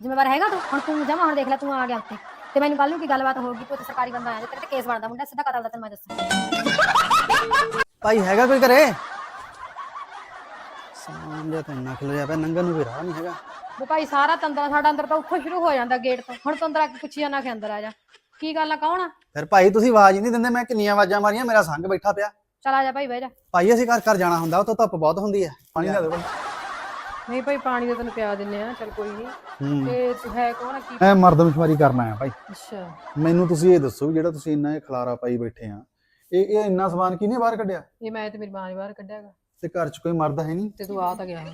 ਜ਼ਿੰਮੇਵਾਰ ਹੈਗਾ ਤੂੰ? ਹੁਣ ਤੂੰ ਜਮਾ ਹੁਣ ਦੇਖ ਲੈ ਤੂੰ ਆ ਗਿਆ ਉੱਤੇ ਤੇ ਮੈਨੂੰ ਕੱਲ ਨੂੰ ਕੀ ਗੱਲਬਾਤ ਹੋਊਗੀ? ਤੂੰ ਉੱਥੇ ਸਰਕਾਰੀ ਬੰਦਾ ਆਇਆ ਤੇਰੇ ਤੇ ਕੇਸ ਬਣਦਾ ਮੁੰਡਾ ਸਿੱਧਾ ਕਤਲ ਦਾ ਤੈਨੂੰ ਮੈਂ ਦੱਸਾਂ ਭਾਈ ਹੈਗਾ ਕੋਈ ਘਰੇ? ਸਾਂਝਾ ਤਾਂ ਇੰਨਾ ਖਿਲ ਜਾ ਪਿਆ ਨੰਗਨ ਨੂੰ ਵੀ ਰਾਹ ਨਹੀਂ ਹੈਗਾ। ਵੀ ਭਾਈ ਸਾਰਾ ਤੰਦਰਾ ਸਾਡਾ ਅੰਦਰ ਤਾਂ ਉੱਥੋਂ ਸ਼ੁਰੂ ਹੋ ਜਾਂਦਾ ਗੇਟ ਤੋਂ। ਹੁਣ ਤੰਦਰਾ ਆ ਕੇ ਪੁੱਛੀ ਜਾਣਾ ਕਿ ਅੰਦਰ ਆ ਜਾ। ਕੀ ਗੱਲ ਆ ਕੌਣ ਆ? ਫਿਰ ਭਾਈ ਤੁਸੀਂ ਆਵਾਜ਼ ਹੀ ਨਹੀਂ ਦਿੰਦੇ ਮੈਂ ਕਿੰਨੀਆਂ ਆਵਾਜ਼ਾਂ ਮਾਰੀਆਂ ਮੇਰਾ ਸੰਗ ਬੈਠਾ ਪਿਆ। ਚਲ ਆ ਜਾ ਭਾਈ ਬਹਿ ਜਾ। ਭਾਈ ਅਸੀਂ ਘਰ ਘਰ ਜਾਣਾ ਹੁੰਦਾ ਉੱਥੋਂ ਧੁੱਪ ਬਹੁਤ ਹੁੰਦੀ ਹੈ। ਪਾਣੀ ਲਿਆ ਦਿਓ ਭਾਈ। ਨਹੀਂ ਭਾਈ ਪਾਣੀ ਦਾ ਤੈਨੂੰ ਪਿਆ ਦਿੰਨੇ ਆ ਚਲ ਕੋਈ ਨਹੀਂ। ਤੇ ਤੂੰ ਹੈ ਕੌਣ ਆ? ਕੀ ਐ ਮਰਦਮਸ਼ਵਾਰੀ ਕਰਨਾ ਹੈ ਭਾਈ। ਅੱਛਾ। ਮੈਨੂੰ ਤੁਸੀਂ ਇਹ ਦੱਸੋ ਵੀ ਜਿਹੜਾ ਤੁਸੀਂ ਇੰਨਾ ਇਹ ਖਲਾਰਾ ਪਾਈ ਬੈਠੇ ਆ ਇਹ ਇਹ ਇੰਨਾ ਸਮਾਨ ਕਿਹਨੇ ਬਾਹਰ ਕੱਢਿਆ? ਇਹ ਮੈਂ ਤੇ ਮੇਰੀ ਮਾਂ ਨੇ ਬਾਹਰ ਕੱਢਿਆਗਾ ਤੇ ਘਰ 'ਚ ਕੋਈ ਮਰਦ ਹੈ ਨਹੀਂ? ਤੇ ਤੂੰ ਆ ਤਾਂ ਗਿਆ ਹੈ।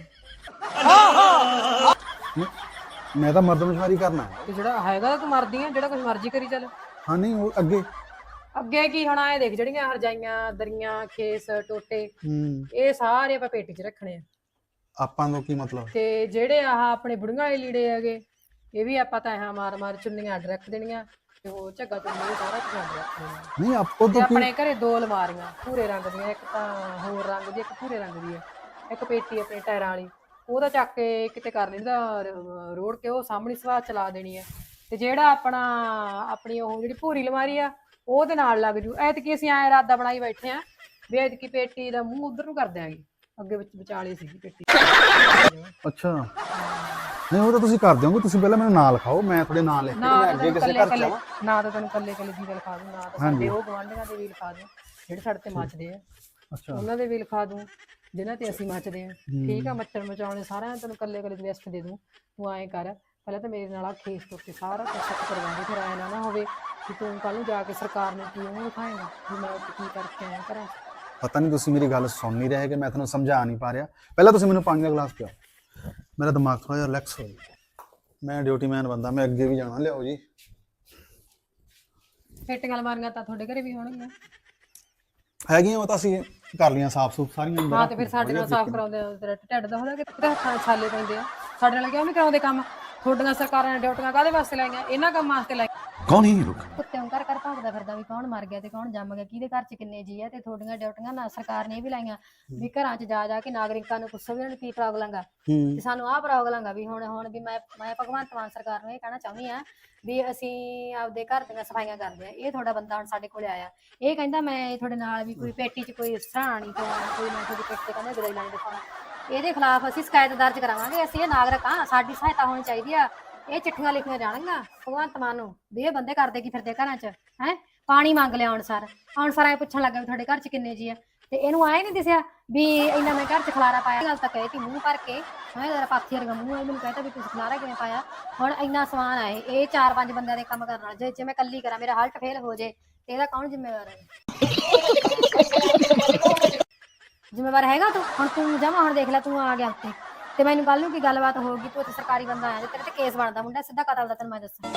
ਮੈਂ ਤਾਂ ਮਰਦਮਸ਼ਵਾਰੀ ਕਰਨਾ ਹੈ ਤੇ ਜਿਹੜਾ ਹੈਗਾ ਤਾਂ ਮਰਦੀ ਆ ਜਿਹੜਾ ਕੁਝ ਮਰਜ਼ੀ ਕਰੀ ਚੱਲ। ਹਾਂ ਨਹੀਂ ਉਹ ਅੱਗੇ। ਅੱਗੇ ਕੀ ਹੋਣਾ ਇਹ ਦੇਖ ਜਿਹੜੀਆਂ ਹਰਜਾਈਆਂ ਦਰੀਆਂ ਖੇਸ ਟੋਟੇ ਇਹ ਸਾਰੇ ਆਪਾਂ ਪੇਟੀ 'ਚ ਰੱਖਣੇ ਆ। ਆਪਾਂ ਨੂੰ ਕੀ ਮਤਲਬ? ਤੇ ਜਿਹੜੇ ਆਹ ਆਪਣੇ ਬੁੜੀਆਂ ਵਾਲੇ ਲੀੜੇ ਹੈਗੇ ਇਹ ਵੀ ਆਪਾਂ ਤਾਂ ਐਂ ਮਾਰ ਮਾਰ ਚੁੰਨੀਆਂ ਅੱਡ ਰੱਖ ਦੇਣੀਆਂ ਤੇ ਉਹ ਝੱਗਾ ਚੁੰਨੀ ਸਾਰਾ ਕੁਝ ਅੱਡ ਰੱਖ ਦੇਣਾ। ਨਹੀਂ ਆਪੋ ਤੇ ਤੋਂ ਕੀ ਆਪਣੇ ਘਰੇ ਦੋ ਅਲਮਾਰੀਆਂ ਭੂਰੇ ਰੰਗ ਦੀਆਂ ਇੱਕ ਤਾਂ ਹੋਰ ਰੰਗ ਦੀ ਇੱਕ ਭੂਰੇ ਰੰਗ ਦੀ ਹੈ। ਇੱਕ ਪੇਟੀ ਆਪਣੇ ਟਾਇਰਾਂ ਵਾਲੀ। ਉਹਦਾ ਚੱਕ ਕੇ ਕਿਤੇ ਕਰ ਲੈਂਦਾ ਰੋੜ ਕੇ ਉਹ ਸਾਹਮਣੀ ਸਵਾਹ ਚਲਾ ਦੇਣੀ ਹੈ। ਤੇ ਜਿਹੜਾ ਆਪਣਾ ਆਪਣੀ ਉਹ ਜਿਹੜੀ ਭੂਰੀ ਅਲਮਾਰੀ ਆ ਉਹਦੇ ਨਾਲ ਲੱਗ ਜੂ। ਐਤਕੀ ਅਸੀਂ ਐ ਇਰਾਦਾ ਬਣਾਈ ਬੈਠੇ ਆ ਵੀ ਐਤਕੀ ਪੇਟੀ ਦਾ ਮੂੰਹ ਉਧਰ ਨੂੰ ਕਰ ਦਿਆਂਗੇ। ਅੱਗੇ ਵਿੱਚ ਵਿਚਾਲੇ ਸੀਗੀ ਪੇਟੀ। ਅੱਛਾ। ਨਹੀਂ ਉਹ ਤਾਂ ਤੁਸੀਂ ਕਰ ਦਿਓਗੇ ਤੁਸੀਂ ਪਹਿਲਾਂ ਮੈਨੂੰ ਨਾਂ ਲਿਖਾਓ ਮੈਂ ਤੁਹਾਡੇ ਨਾਂ ਲਿਖ ਕੇ ਨਾ ਤਾਂ ਤੈਨੂੰ ਕਿਸੇ ਕੱਲੇ ਕੱਲੇ ਨਾ ਤਾਂ ਤੈਨੂੰ ਕੱਲੇ ਕੱਲੇ ਦੀ ਲਿਖਾ ਦੂੰ ਨਾ ਤਾਂ ਸਾਡੇ ਉਹ ਗਵਾਂਢੀਆਂ ਦੇ ਵੀ ਲਿਖਾ ਦੂੰ ਜਿਹੜੇ ਸਾਡੇ ਤੇ ਮੱਚਦੇ ਆ। ਅੱਛਾ। ਉਹਨਾਂ ਦੇ ਵੀ ਲਿਖਾ ਦੂੰ ਜਿਨ੍ਹਾਂ ਤੇ ਅਸੀਂ ਮੱਚਦੇ ਆ। ਠੀਕ ਆ ਮੱਛਰ ਮਚਾਉਣੇ ਸਾਰਿਆਂ ਤੈਨੂੰ ਕੱਲੇ ਕੱਲੇ ਦੀ ਲਿਸਟ ਦੇ ਦੂੰ ਤੂੰ ਐਂ ਕਰ ਪਹਿਲਾਂ ਤਾਂ ਮੇਰੇ ਨਾਲ ਆ ਖੇਸ ਤੋਂ ਕੇ ਸਾਰਾ ਕੁਝ ਸੈੱਟ ਕਰਵਾਉਂਦੇ ਫਿਰ ਐਂ ਨਾ ਹੋਵੇ ਕਿ ਤੂੰ ਕੱਲ ਨੂੰ ਜਾ ਕੇ ਸਰਕਾਰ ਨੂੰ ਕੀ ਉਹ ਦਿਖਾਏਗਾ ਵੀ ਮੈਂ ਕੀ ਕਰਕੇ ਆਇਆ 'ਚ। ਪਤਾ ਨਹੀਂ ਤੁਸੀਂ ਮੇਰੀ ਗੱਲ ਸੁਣ ਨਹੀਂ ਰਹੇ ਕਿ ਮੈਂ ਤੁਹਾਨੂੰ ਸਮਝਾ ਨਹੀਂ ਪਾ ਰਿਹਾ। ਪਹਿਲਾਂ ਤੁਸੀਂ ਮੈਨੂੰ ਪਾਣੀ ਦਾ ਗਲਾਸ ਪਿਓ ਮੇਰਾ ਦਿਮਾਗ ਥੋੜਾ ਜਿਹਾ ਰਿਲੈਕਸ ਹੋ ਜਾਵੇ ਮੈਂ ਡਿਊਟੀ ਮੈਨ ਬੰਦਾ ਮੈਂ ਅੱਗੇ ਵੀ ਜਾਣਾ ਲਿਆਓ ਜੀ। ਪੇਟੀਆਂ ਅਲਮਾਰੀਆਂ ਤਾਂ ਤੁਹਾਡੇ ਘਰੇ ਵੀ ਹੋਣਗੀਆਂ। ਹੈਗੀਆਂ ਉਹ ਤਾਂ ਅਸੀਂ ਕਰ ਲੀਆਂ ਸਾਫ਼ ਸੂਫ ਸਾਰੀਆਂ ਹਾਂ ਤੇ ਫਿਰ ਸਾਡੇ ਨਾਲ ਸਾਫ਼ ਕਰਾਉਂਦੇ ਆ ਤੇਰਾ ਢਿੱਡ ਦਾ ਹੁੰਦਾ ਕਿ ਤੇਰੇ ਹੱਥਾਂ ਛਾਲੇ ਪੈਂਦੇ ਆ? ਸਾਡੇ ਨਾਲ ਕਿਉਂ ਨਹੀਂ ਕਰਾਉਂਦੇ ਕੰਮ? ਤੁਹਾਡੀਆਂ ਸਰਕਾਰਾਂ ਨੇ ਡਿਊਟੀਆਂ ਕਾਦੇ ਵਾਸਤੇ ਲਾਈਆਂ? ਇਹਨਾਂ ਕੰਮਾਂ ਵਾਸਤੇ ਲਾਈਆਂ। ਕੌਣ ਹੈ ਇਹ ਕੁੱਤਿਆਂ ਘਰ ਘਰ ਭੌਂਕਦਾ ਫਿਰਦਾ ਵੀ ਕੌਣ ਮਰ ਗਿਆ ਤੇ ਕੌਣ ਜੰਮ ਗਿਆ ਕਿਹਦੇ ਘਰ 'ਚ ਕਿੰਨੇ ਜੀ ਆ ਤੇ ਤੁਹਾਡੀਆਂ ਡਿਊਟੀਆਂ ਨਾ ਸਰਕਾਰ ਨੇ ਵੀ ਲਾਈਆਂ। ਵੀ ਘਰਾਂ 'ਚ ਜਾ ਜਾ ਕੇ ਨਾਗਰਿਕਾਂ ਨੂੰ ਪੁੱਛੋ ਵੀ ਉਹਨਾਂ ਕੀ ਪ੍ਰੋਬਲਮ ਆ ਤੇ ਸਾਨੂੰ ਆਹ ਪ੍ਰੋਬਲਮ ਆ ਵੀ ਹੁਣ ਹੁਣ ਵੀ ਮੈਂ ਮੈਂ ਭਗਵੰਤ ਮਾਨ ਸਰਕਾਰ ਨੂੰ ਇਹ ਕਹਿਣਾ ਚਾਹੁੰਦੀ ਆ ਵੀ ਅਸੀਂ ਆਪਦੇ ਘਰ ਦੀਆਂ ਸਫਾਈਆਂ ਕਰਦੇ ਆ ਇਹ ਤੁਹਾਡਾ ਬੰਦਾ ਹੁਣ ਸਾਡੇ ਕੋਲ ਆਇਆ। ਇਹ ਕਹਿੰਦਾ ਮੈਂ ਤੁਹਾਡੇ ਨਾਲ ਵੀ ਕੋਈ ਪੇਟੀ 'ਚ ਕੋਈ ਸਹਾਣੀ ਤੋਂ ਕੋਈ ਮੈਂ ਤੁਹਾਡੀ ਪੇਟੀ ਕਹਿੰਦਾ ਗਰੇਲਾਂ ਦੇ ਦਿਖਾਉਣਾ ਇਹਦੇ ਖਿਲਾਫ ਅਸੀਂ ਸ਼ਿਕਾਇਤ ਦਰਜ ਕਰਾਵਾਂਗੇ, ਅਸੀਂ ਇਹ ਨਾਗਰਿਕ ਆ ਸਾਡੀ ਸਹਾਇਤਾ ਹੋਣੀ ਚਾਹੀਦੀ ਆ। ਇਹ ਚਿੱਠੀਆਂ ਲਿਖੀਆਂ ਜਾਣਗੀਆਂ, ਭਗਵੰਤ ਮਾਨ ਨੂੰ, ਵੀ ਇਹ ਬੰਦੇ ਕਰਦੇ ਕੀ ਫਿਰਦੇ ਘਰਾਂ 'ਚ, ਹੈ? ਪਾਣੀ ਮੰਗ ਲਿਆ ਅਨਸਾਰ। ਅਨਸਾਰ ਐ ਪੁੱਛਣ ਲੱਗਾ ਵੀ ਤੁਹਾਡੇ ਘਰ 'ਚ ਕਿੰਨੇ ਜੀ ਆ। ਤੇ ਇਹਨੂੰ ਆਏ ਨਹੀਂ ਦਿਸਿਆ ਵੀ ਇੰਨਾ ਮੈਂ ਘਰ 'ਚ ਖਲਾਰਾ ਪਾਇਆ, ਇਹ ਗੱਲ ਤਾਂ ਕਹੀ ਤੀ ਮੂੰਹ ਭਰ ਕੇ। ਮੈਂ ਜਰਾ ਪਾਥੀ ਵਰਗਾ ਮੂੰਹ ਹੈ ਮੈਨੂੰ ਕਹਿੰਦਾ ਵੀ ਤੁਸੀਂ ਖਲਾਰਾ ਕਿਵੇਂ ਪਾਇਆ? ਹੁਣ ਇੰਨਾ ਸਮਾਨ ਆਏ ਇਹ ਚਾਰ ਪੰਜ ਬੰਦਿਆਂ ਦੇ ਕੰਮ ਕਰਨ ਵਾਲਾ, ਜੇ ਜੇ ਮੈਂ ਇਕੱਲੀ ਕਰਾਂ, ਮੇਰਾ ਹਾਲਟ ਫੇਲ ਹੋ ਜੇ, ਤੇ ਇਹਦਾ ਕੌਣ ਜ਼ਿੰਮੇਵਾਰ ਹੈ ਜ਼ਿੰਮੇਵਾਰ ਹੈਗਾ ਤੂੰ? ਹੁਣ ਤੂੰ ਜਮਾ ਹੁਣ ਦੇਖ ਲੈ ਤੂੰ ਆ ਗਿਆ ਉੱਤੇ ਤੇ ਮੈਨੂੰ ਕੱਲ ਨੂੰ ਕੀ ਗੱਲਬਾਤ ਹੋਊਗੀ? ਤੂੰ ਉੱਥੇ ਸਰਕਾਰੀ ਬੰਦਾ ਆਇਆ ਤੇ ਤੇਰੇ ਤੇ ਕੇਸ ਬਣਦਾ ਮੁੰਡਾ, ਸਿੱਧਾ ਕਤਲ ਦਾ ਤੈਨੂੰ ਮੈਂ ਦੱਸਾਂ।